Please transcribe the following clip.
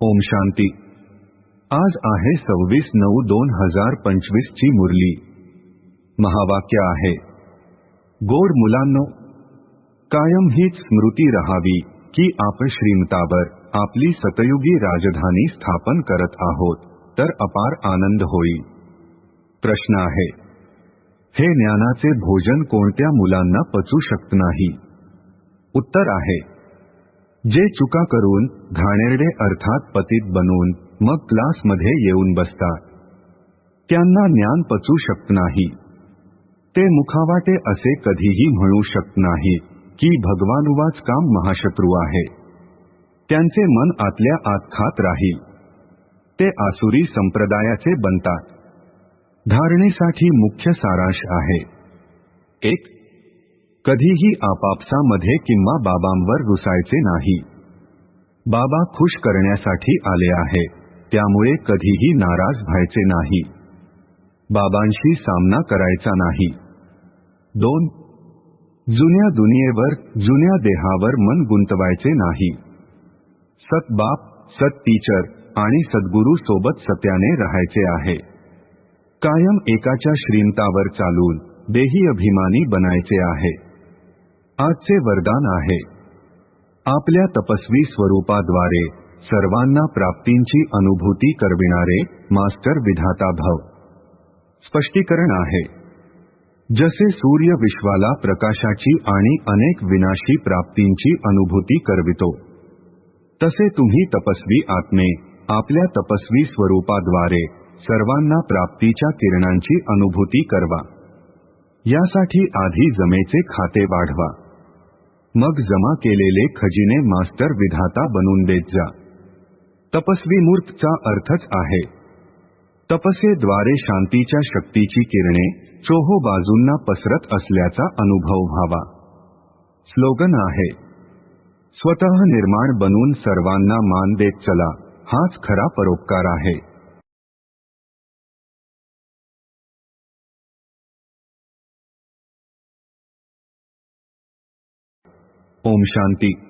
ओम शांती. आज आहे सव्वीस नऊ दोन हजार पंचवीस ची मुरली. महावाक्य आहे. गोड मुलांनो कायम हीच स्मृती रहावी की आपण श्रीमतावर आपली सतयुगी राजधानी स्थापन करत आहोत तर अपार आनंद होईल प्रश्न आहे हे ज्ञानाचे भोजन कोणत्या मुलांना पचू शकत नाही? उत्तर आहे जे चुका करून घाणेरडे अर्थात पतित बनून मग क्लासमध्ये येऊन बसतात त्यांना ज्ञान पचू शकत नाही. ते मुखावाटे असे कधीही म्हणू शकत नाही की भगवानुवाच काम महाशत्रू आहे. त्यांचे मन आतल्या आत खात राहील. ते आसुरी संप्रदायाचे बनतात. धारणेसाठी मुख्य सारांश आहे. एक कधीही आपापसामध्ये किंवा बाबांवर रुसायचे नाही. बाबा खुश करण्यासाठी आले आहे त्यामुळे कधीही नाराज व्हायचे नाही. बाबांशी सामना करायचा नाही. दोन जुन्या दुनियेवर जुन्या देहावर मन गुंतवायचे नाही. सत बाप सत टीचर आणि सद्गुरू सोबत सत्याने राहायचे आहे. कायम एकाच्या श्रीमतावर चालून देही अभिमानी बनायचे आहे. आजचे वरदान आहे. आपल्या तपस्वी स्वरूपाद्वारे सर्वांना प्राप्तींची अनुभूती करविणारे मास्टर विधाता भव. स्पष्टीकरण आहे. जसे सूर्य विश्वाला प्रकाशाची आणि अनेक विनाशी प्राप्तींची अनुभूती करवितो तसे तुम्ही तपस्वी आत्मे आपल्या तपस्वी स्वरूपाद्वारे सर्वांना प्राप्तीच्या किरणांची अनुभूती करवा. यासाठी आधी जमेचे खाते वाढवा. मग जमा केलेले खजिने मास्टर विधाता बनून देत जा तपस्वी मूर्तचा अर्थच आहे. तपसेद्वारे शांतीच्या शक्तीची किरणे चोहो बाजूंना पसरत असल्याचा अनुभव व्हावा. स्लोगन आहे स्वतः निर्माण बनून सर्वांना मान देत चला हाच खरा परोपकार आहे. ओम शांती।